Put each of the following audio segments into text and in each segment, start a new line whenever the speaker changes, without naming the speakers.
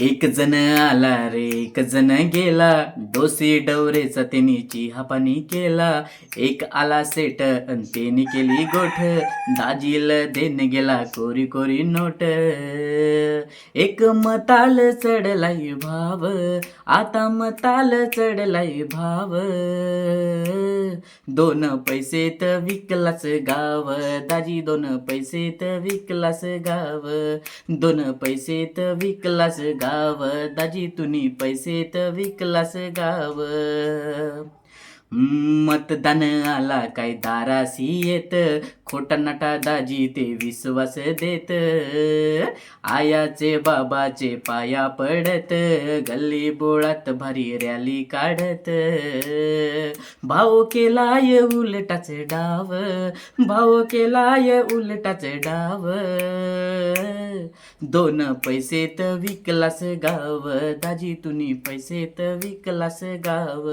एक जण आला रे एक जण गेला. डोसी डवरेचा त्यांनी चिहापानी केला. एक आला सेट अन त्यांनी केली गोठ. दाजील देन गेला कोरी कोरी नोट. एक मताल चढलाय भाव आता मताल चढलाय भाव. दोन पैसेत विकलाच गाव दाजी दोन पैसेत विकलास गाव. दोन पैसेत विकलास गाव दाजी तुनी पैसेत विकलास गाव. मतदान आला काय दारासी येत खोटा नटा दाजी ते विश्वास देत. आयाचे बाबाचे पाया पडत. गल्ली बोळात भारी रॅली काढत. भाऊ केलाय उलटाच डाव. भाऊ केलाय उलटाच डाव. दोन पैसेत विकलास गाव. दाजी तुनी पैसेत विकलास गाव.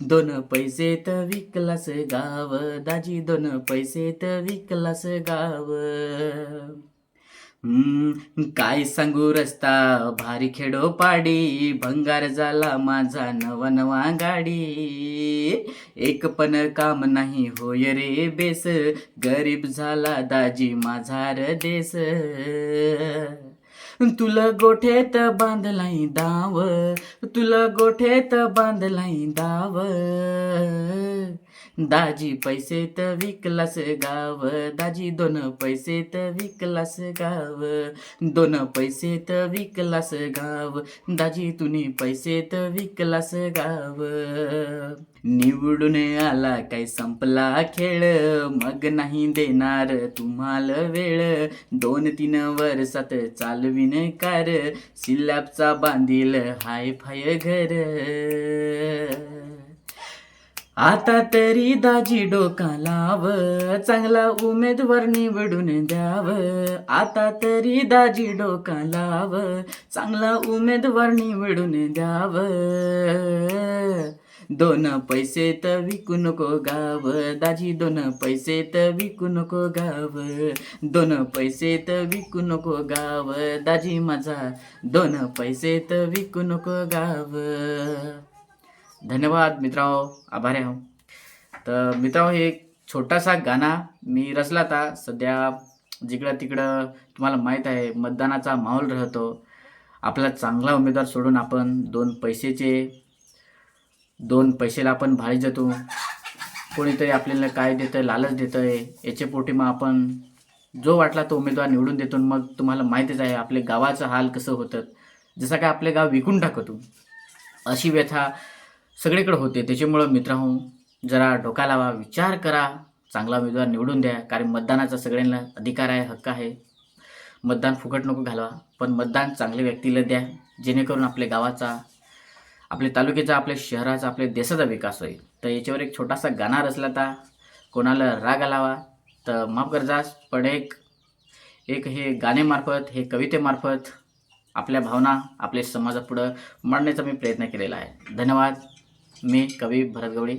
दोन पैसेत विकलास गाव. दाजी दोन पैसेत विकलास गाव काय सांगू रस्ता? भारी खेडो पाडी भंगार झाला माझा नवा नवा गाडी. एक पण काम नाही होय रे बेस गरीब झाला दाजी माझा र देस तुला गोठेत बांधलाई दाव तुला गोठेत बांधलाई दाव. दाजी पैसे तर विकलास गाव दाजी दोन पैसेत विकलास गाव दोन पैसेत विकलास गाव दाजी तुनी पैसेत विकलास गाव. निवडून आला काय संपला खेळ मग नाही देणार तुम्हाला वेळ. दोन तीन वर्षात चालविन कार सिल्लापचा बांधील हाय फाय घर. आता तरी दाजी डोका लाव चांगला उमेदवार निवडून द्याव. आता तरी दाजी डोका लाव चांगला उमेदवार निवडून द्याव. दोन पैसे तर विकू नको गाव दाजी दोन पैसे तर विकू नको गाव. दोन पैसे तर विकू नको गाव दाजी माझा दोन पैसे तर विकू नको गाव. धन्यवाद मित्रांनो. आभारी आहो तर मित्रांनो हे एक छोटासा गाणा मी रचला होता. सध्या जिकडं तिकडं तुम्हाला माहीत आहे मतदानाचा माहोल राहतो. आपला चांगला उमेदवार सोडून आपण दोन पैसेचे दोन पैशाला आपण भाळी जातो कोणीतरी आपल्याला काय देतं लालच देतं आहे याच्या पोटी मग आपण जो वाटला तो उमेदवार निवडून देतो. आणि मग तुम्हाला माहितीच आहे आपले गावाचं हाल कसं होतं. जसं काय आपले गाव विकून टाकतो. अशी व्यथा सगळीकडे होते. त्याच्यामुळं मित्रांनो जरा डोका लावा विचार करा. चांगला उमेदवार निवडून द्या. कारण मतदानाचा सगळ्यांना अधिकार आहे हक्क आहे. मतदान फुकट नको घालवा. पण मतदान चांगल्या व्यक्तीला द्या. जेणेकरून आपल्या गावाचा आपल्या तालुक्याचा आपल्या शहराचा आपल्या देशाचा विकास होईल. तर याच्यावर एक छोटासा गाणा रचला तर कोणाला राग आलावा तर माफ गरजास पण एक एक हे गाण्यामार्फत हे कवितेमार्फत आपल्या भावना आपल्या समाजापुढं मांडण्याचा मी प्रयत्न केलेला आहे. धन्यवाद. मी कवी भरत गवळी